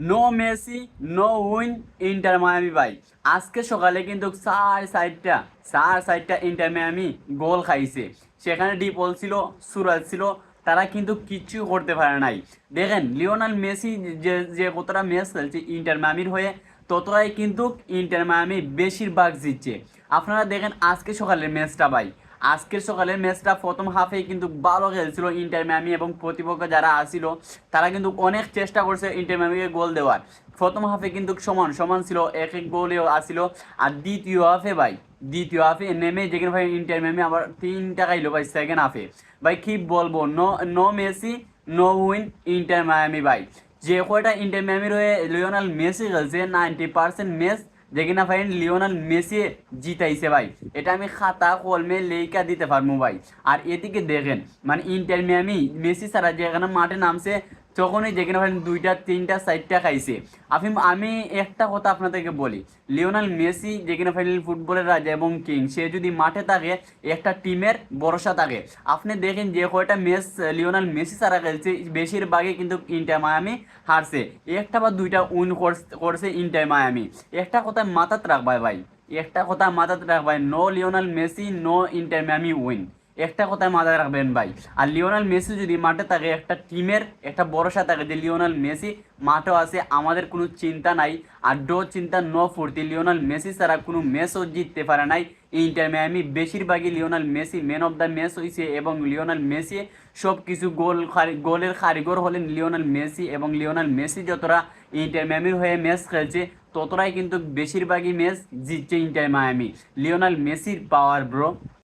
No Messi, no win Inter Miami ভাই। আজকে সকালে কিন্তু চার সাইডটা চার সাইডটা ইন্টার মায়ামি গোল খাইছে। সেখানে ডিপল ছিল, সুরাজ ছিল, তারা কিন্তু কিচ্ছু করতে পারে নাই। দেখেন, লিওনাল মেসি যে যে কতটা ম্যাচ খেলছে ইন্টার মায়ামির হয়ে, ততটাই কিন্তু ইন্টার মায়ামি বেশিরভাগ জিতছে। আপনারা দেখেন আজকে সকালের ম্যাচটা ভাই। আজকের সকালের ম্যাচটা প্রথম হাফে কিন্তু ভালো খেলছিল ইন্টার ম্যামি এবং প্রতিপক্ষ যারা আসছিল, তারা কিন্তু অনেক চেষ্টা করছে ইন্টার ম্যামিকে গোল দেওয়ার। প্রথম হাফে কিন্তু সমান সমান ছিল এক এক গোলেও আসছিল। আর দ্বিতীয় হাফে ভাই, দ্বিতীয় হাফে নেমে যেখানে ভাই ইন্টার ম্যামি আবার তিনটা খাইলো ভাই সেকেন্ড হাফে ভাই কি বলব, no no Messi, no win, Inter Miami ভাই। যে কয়টা ইন্টার ম্যামির হয়ে লিওনাল মেসি খেলছে নাইনটি পার্সেন্ট ম্যাচ দেখি কিনা ফাইন লিওনাল মেসি জিতাইছে ভাই। এটা আমি খাতা কলমে লেখা দিতে পারব ভাই। আর এদিকে দেখেন মানে ইন্টার মিয়ামি, মেসি ছাড়া যেখানে মাঠে নামছে তখনই যেখানে ভাই দুইটা, তিনটা, চারটা খাইছে। আমি আমি একটা কথা আপনাদেরকে বলি। লিওনাল মেসি যেখানে ফাইনাল ফুটবলের রাজা এবং কিং। সে যদি মাঠে থাকে, একটা টিমের ভরসা থাকে। আপনি দেখেন যে কয়টা ম্যাচ লিওনাল মেসি ছাড়া খেলছে, বেশিরভাগই কিন্তু ইন্টার মায়ামি হারছে। একটা বা দুইটা উইন করছে ইন্টার মায়ামি। একটা কথা মাথাত রাখবাই ভাই। একটা কথা মাথাত রাখবাই, no Lionel Messi, no Inter Miami win. একটা কথায় মাথায় রাখবেন ভাই। আর লিওনাল মেসি যদি মাঠে থাকে, একটা টিমের, একটা ভরসা থাকে যে লিওনাল মেসি মাঠেও আছে, আমাদের কোনো চিন্তা নাই। আর ডো চিন্তা ন ফুর্তি, লিওনাল মেসি ছাড়া কোনো ম্যাচও জিততে পারে নাই। ইন্টার মিয়ামি বেশিরভাগই Lionel Messi man of the match হয়েছে এবং লিওনাল মেসি সব কিছু গোল গোলের কারিগর হলেন লিওনাল মেসি এবং লিওনাল মেসি যতটা ইন্টার মিয়ামির হয়ে ম্যাচ খেলছে, ততটাই কিন্তু বেশিরভাগই ম্যাচ জিতছে ইন্টার মায়ামি লিওনাল মেসির পাওয়ার ব্রো